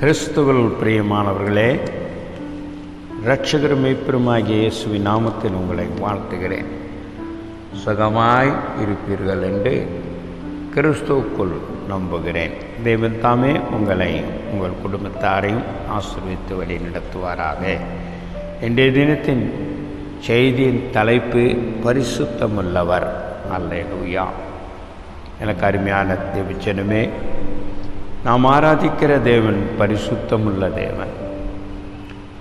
கிறிஸ்துவல் பிரியமானவர்களே இரட்சகர் மெய்ப்பெருமாகிய இயேசுவின் நாமத்தில் உங்களை வாழ்த்துகிறேன். சுகமாய் இருப்பீர்கள் என்று கிறிஸ்துவுக்குள் நம்புகிறேன். தெய்வம் தாமே உங்களை உங்கள் குடும்பத்தாரையும் ஆசிர்வித்து வழி நடத்துவாராக. இன்றைய தினத்தின் செய்தியின் தலைப்பு பரிசுத்தமுள்ளவர். அல்லேலூயா. எனக்கு அருமையான தேவச்சனமே நாம் ஆராதிக்கிற தேவன் பரிசுத்தமுள்ள தேவன்.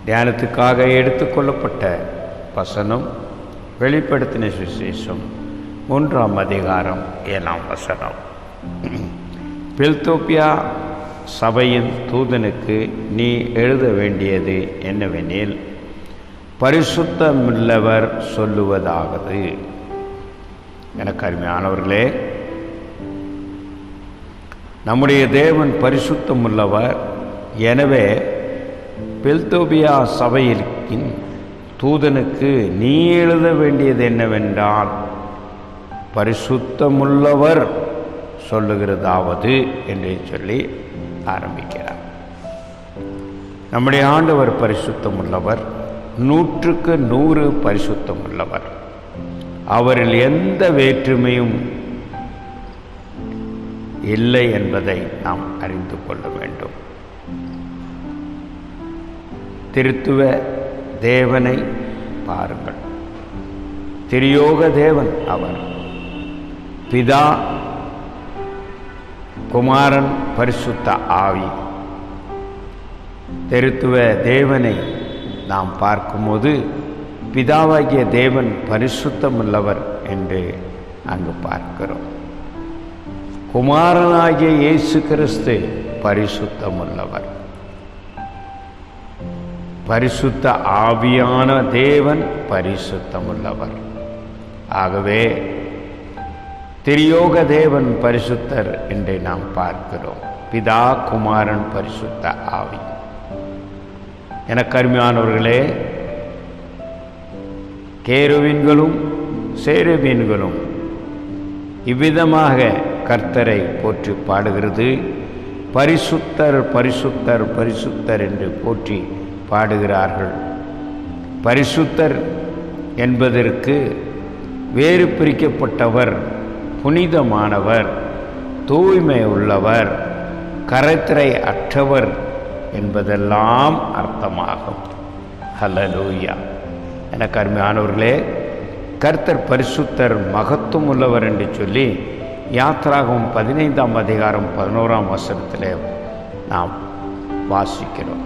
தியானத்துக்காக எடுத்துக்கொள்ளப்பட்ட வசனம் வெளிப்படுத்தின சுசேஷம் மூன்றாம் அதிகாரம் ஏழாம் வசனம். பில்தோப்பியா சபையின் தூதனுக்கு நீ எழுத வேண்டியது என்னவெனில் பரிசுத்தமில்லவர் சொல்லுவதாவது. எனக்கு அருமையானவர்களே நம்முடைய தேவன் பரிசுத்தம் உள்ளவர் எனவே பெல்தோபியா சபையிற்கின் தூதனுக்கு நீ எழுத வேண்டியது என்னவென்றால் பரிசுத்தமுள்ளவர் சொல்லுகிறதாவது என்று சொல்லி ஆரம்பிக்கிறார். நம்முடைய ஆண்டவர் பரிசுத்தம் உள்ளவர் நூற்றுக்கு நூறு பரிசுத்தம் உள்ளவர் அவரில் எந்த வேற்றுமையும் இல்லை என்பதை நாம் அறிந்து கொள்ள வேண்டும். திருத்துவ தேவனை பாருங்கள். திரியோக தேவன் அவர். பிதா குமாரன் பரிசுத்த ஆவி. திருத்துவ தேவனை நாம் பார்க்கும்போது பிதாவாகிய தேவன் பரிசுத்தமுள்ளவர் என்று அங்கு பார்க்கிறோம். குமாரனாகிய இயேசு கிறிஸ்து பரிசுத்தமுள்ளவர். பரிசுத்த ஆவியான தேவன் பரிசுத்தமுள்ளவர். ஆகவே திரியோக தேவன் பரிசுத்தர் என்று நாம் பார்க்கிறோம். பிதா குமாரன் பரிசுத்த ஆவி. என கருமையானவர்களே கேருவின்களும் சேருவீன்களும் இவ்விதமாக கர்த்தரை போற்றி பாடுகிறது. பரிசுத்தர் பரிசுத்தர் பரிசுத்தர் என்று போற்றி பாடுகிறார்கள். பரிசுத்தர் என்பதற்கு வேறு பிரிக்கப்பட்டவர் புனிதமானவர் தூய்மை உள்ளவர் கரைத்திரை அற்றவர் என்பதெல்லாம் அர்த்தமாகும். ஹலலூயா எனக்கு அருமையானவர்களே கர்த்தர் பரிசுத்தர் மகத்துவம் உள்ளவர் என்று சொல்லி யாத்திராகவும் பதினைந்தாம் அதிகாரம் பதினோராம் வசனத்தில் நாம் வாசிக்கிறோம்.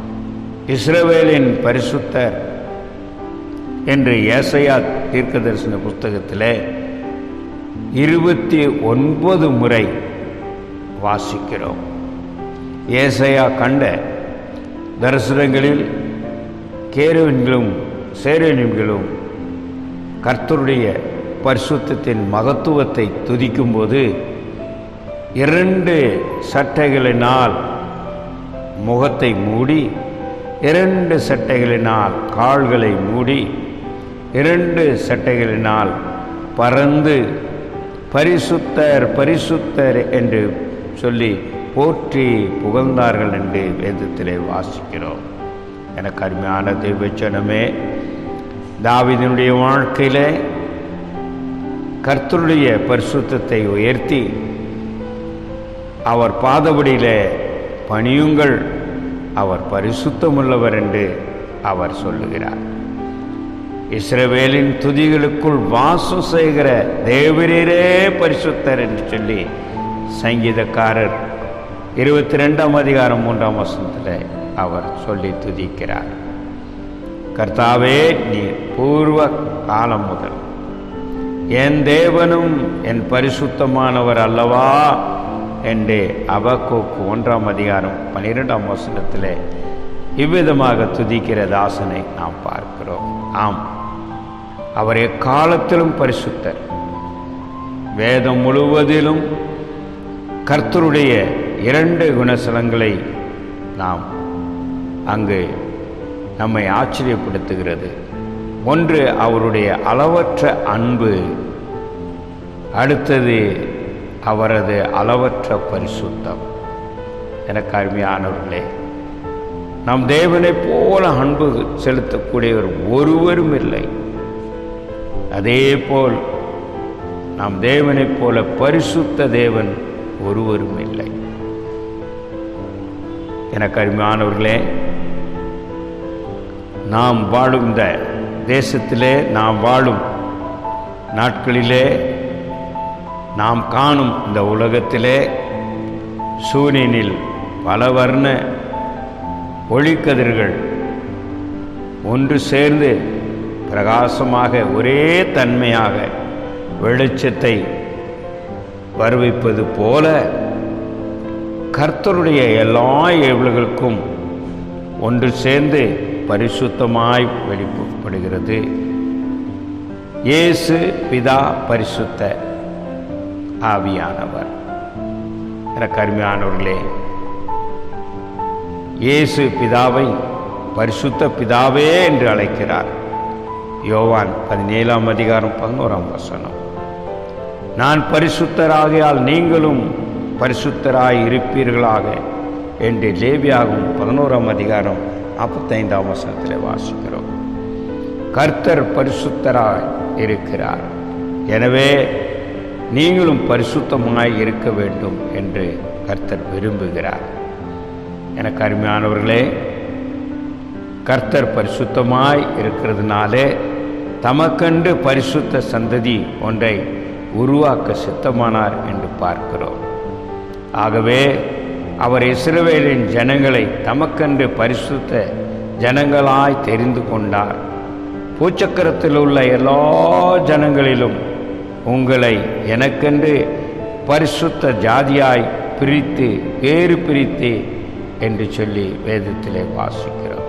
இஸ்ரவேலின் பரிசுத்தர் என்று ஏசையா தீர்க்க தரிசன புஸ்தகத்தில் இருபத்தி ஒன்பது முறை வாசிக்கிறோம். ஏசையா கண்ட தரிசனங்களில் கேருவின்களும் சேரனின்களும் கர்த்தருடைய பரிசுத்தத்தின் மகத்துவத்தை துதிக்கும்போது இரண்டு சட்டைகளினால் முகத்தை மூடி இரண்டு சட்டைகளினால் கால்களை மூடி இரண்டு சட்டைகளினால் பறந்து பரிசுத்தர் பரிசுத்தர் என்று சொல்லி போற்றி புகழ்ந்தார்கள் என்று வேதத்திலே வாசிக்கிறோம். எனக்கு அருமையான தெய்வச்சனமே தாவிதனுடைய வாழ்க்கையிலே கர்த்தருடைய பரிசுத்தத்தை உயர்த்தி அவர் பாதபடியிலே பணியுங்கள். அவர் பரிசுத்தமுள்ளவர் என்று அவர் சொல்லுகிறார். இஸ்ரவேலின் துதிகளுக்குள் வாசம் செய்கிற தேவரீரே பரிசுத்தர் என்று சொல்லி சங்கீதக்காரர் இருபத்தி ரெண்டாம் அதிகாரம் மூன்றாம் வசனத்தில் அவர் சொல்லி துதிக்கிறார். கர்த்தாவே நீ பூர்வ காலம் முதல் என் தேவனும் என் பரிசுத்தமானவர் அல்லவா என்று அவக்கோக்கு ஒன்றாம் அதிகாரம் பன்னிரெண்டாம் வசனத்தில் இவ்விதமாக துதிக்கிற தாசனை நாம் பார்க்கிறோம். ஆம். அவர் எக்காலத்திலும் பரிசுத்தர். வேதம் முழுவதிலும் கர்த்தருடைய இரண்டு குணசலங்களை நாம் அங்கு நம்மை ஆச்சரியப்படுத்துகிறது. ஒன்று அவருடைய அளவற்ற அன்பு அடுத்தது அவரது அளவற்ற பரிசுத்தம். எனக்கு அருமையானவர்களே நம் தேவனைப் போல அன்பு செலுத்தக்கூடியவர் ஒருவரும் இல்லை. அதே போல் நாம் தேவனைப் போல பரிசுத்த தேவன் ஒருவரும் இல்லை. எனக்கு அருமையானவர்களே நாம் வாழும் இந்த தேசத்திலே நாம் வாழும் நாட்களிலே நாம் காணும் இந்த உலகத்திலே சூரியனில் பல வர்ண ஒளிக்கதிர்கள் ஒன்று சேர்ந்து பிரகாசமாக ஒரே தன்மையாக வெளிச்சத்தை வருவிப்பது போல கர்த்தருடைய எல்லா ஏவல்களுக்கும் ஒன்று சேர்ந்து பரிசுத்தமாய் வெளிப்படுகிறது. இயேசு பிதா பரிசுத்த ஆவியானவர். என கருமையானவர்களே இயேசு பிதாவை பரிசுத்த பிதாவே என்று அழைக்கிறார். யோவான் பதினேழாம் அதிகாரம் பதினோராம் வசனம். நான் பரிசுத்தராகியால் நீங்களும் பரிசுத்தராய் இருப்பீர்களாக என்று லேவியாகும் பதினோராம் அதிகாரம் நாற்பத்தைந்தாம் வசனத்தில் வாசிக்கிறோம். கர்த்தர் பரிசுத்தராய் இருக்கிறார். எனவே நீங்களும் பரிசுத்தமாய் இருக்க வேண்டும் என்று கர்த்தர் விரும்புகிறார். எனக்கு அருமையானவர்களே கர்த்தர் பரிசுத்தமாய் இருக்கிறதுனாலே தமக்கண்டு பரிசுத்த சந்ததி ஒன்றை உருவாக்க சித்தமானார் என்று பார்க்கிறோம். ஆகவே அவர் இஸ்ரவேலின் ஜனங்களை தமக்கென்று பரிசுத்த ஜனங்களாய் தெரிந்து கொண்டார். பூச்சக்கரத்தில் உள்ள எல்லா ஜனங்களிலும் உங்களை எனக்கென்று பரிசுத்த ஜாதியாய் பிரித்து வேறு பிரித்து என்று சொல்லி வேதத்திலே வாசிக்கிறோம்.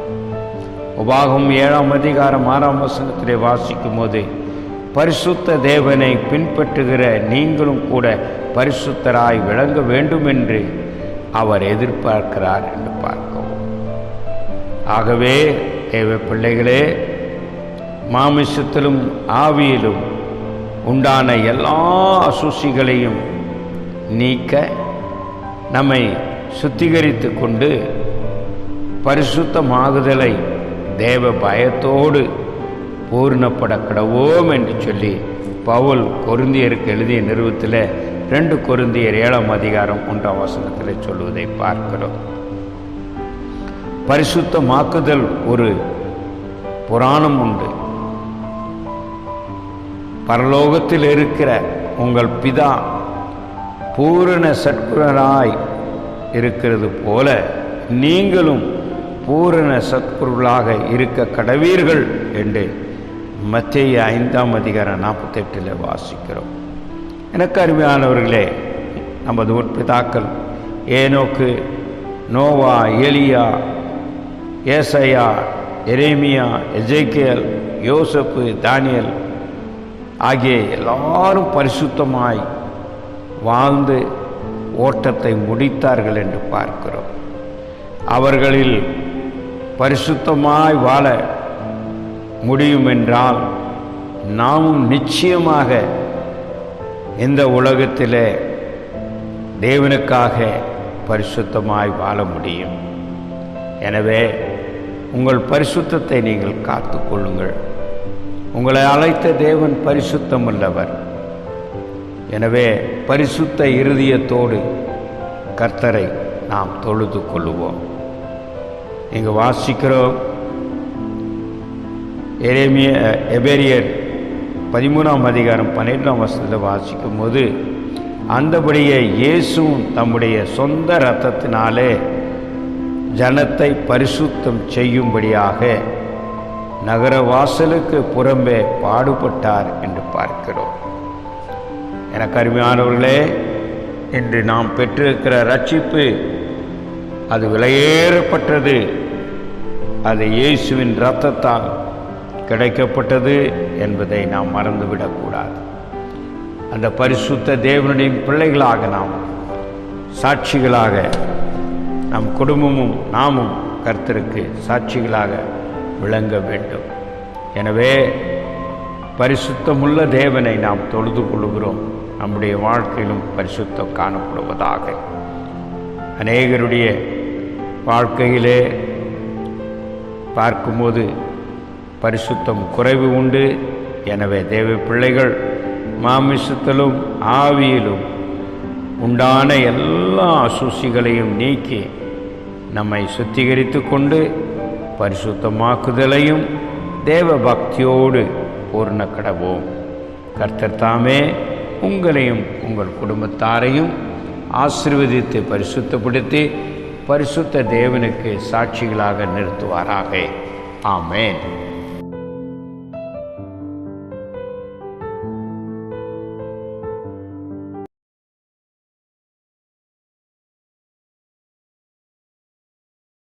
உபாகம் ஏழாம் அதிகாரம் ஆறாம் வசனத்திலே வாசிக்கும் போது பரிசுத்த தேவனை பின்பற்றுகிற நீங்களும் கூட பரிசுத்தராய் விளங்க வேண்டும் என்று அவர் எதிர்பார்க்கிறார் என்று பார்க்கவும். ஆகவே தேவ பிள்ளைகளே மாமிசத்திலும் ஆவியிலும் உண்டான எல்லா அசுசிகளையும் நீக்க நம்மை சுத்திகரித்து கொண்டு பரிசுத்தமாகுதலை தேவ பயத்தோடு பூர்ணப்பட கடவோம் என்று சொல்லி பவுல் பொருந்தியருக்கு எழுதிய நிறுவத்தில் ரெண்டு குருந்தியர் ஏழாம் அதிகாரம் ஒன்றாம் வசனத்தில் சொல்வதை பார்க்கிறோம். பரிசுத்தமாக்குதல் ஒரு புராணம் உண்டு. பரலோகத்தில் இருக்கிற உங்கள் பிதா பூரண சத்குரராய் இருக்கிறது போல நீங்களும் பூரண சத்குருளாக இருக்க கடவீர்கள் என்று மத்திய ஐந்தாம் அதிகாரம் நாற்பத்தெட்டில் வாசிக்கிறோம். எனக்கு அருமையானவர்களே நமது உற்பிதாக்கள் ஏனோக்கு நோவா எலியா ஏசையா எரேமியா எஜேக்கியல் யோசப்பு தானியல் ஆகிய எல்லாரும் பரிசுத்தமாய் வாழ்ந்து ஓட்டத்தை முடித்தார்கள் என்று பார்க்கிறோம். அவர்களில் பரிசுத்தமாய் வாழ முடியும் என்றால் நாமும் நிச்சயமாக இந்த உலகத்திலே தேவனுக்காக பரிசுத்தமாய் வாழ முடியும். எனவே உங்கள் பரிசுத்தத்தை நீங்கள் காத்து கொள்ளுங்கள். உங்களை அழைத்த தேவன் பரிசுத்தம் உள்ளவர் எனவே பரிசுத்த இருதயத்தோடு கர்த்தரை நாம் தொழுது கொள்ளுவோம். இங்கு வாசிக்கிறோம். எரேமிய எபேரியர் பதிமூணாம் அதிகாரம் பன்னிரெண்டாம் வருஷத்தில் வாசிக்கும் போது அந்தபடியே இயேசுவும் தம்முடைய சொந்த இரத்தத்தினாலே ஜனத்தை பரிசுத்தம் செய்யும்படியாக நகர வாசலுக்கு புறம்பே பாடுபட்டார் என்று பார்க்கிறோம். எனக்கு அருமையானவர்களே இன்று நாம் பெற்றிருக்கிற ரட்சிப்பு அது விலையேறப்பட்டது. அது இயேசுவின் இரத்தத்தால் கிடைக்கப்பட்டது. என்பதை நாம் மறந்துவிடக்கூடாது. அந்த பரிசுத்த தேவனுடைய பிள்ளைகளாக நாம் சாட்சிகளாக நம் குடும்பமும் நாமும் கர்த்தருக்கு சாட்சிகளாக விளங்க வேண்டும். எனவே பரிசுத்தமுள்ள தேவனை நாம் தொழுது கொள்கிறோம் நம்முடைய வாழ்க்கையிலும் பரிசுத்தம் காணப்படுவதாக. அநேகருடைய வாழ்க்கையிலே பார்க்கும்போது பரிசுத்தம் குறைவு உண்டு. எனவே தேவ பிள்ளைகள் மாமிசத்திலும் ஆவியிலும் உண்டான எல்லா அசூசிகளையும் நீக்கி நம்மை சுத்திகரித்து கொண்டு பரிசுத்தமாக்குதலையும் தேவ பக்தியோடு பூர்ண கடவோம் கர்த்தர் தாமே உங்களையும் உங்கள் குடும்பத்தாரையும் ஆசிர்வதித்து பரிசுத்தப்படுத்தி பரிசுத்த தேவனுக்கு சாட்சிகளாக நிறுத்துவாராக. ஆமேன்.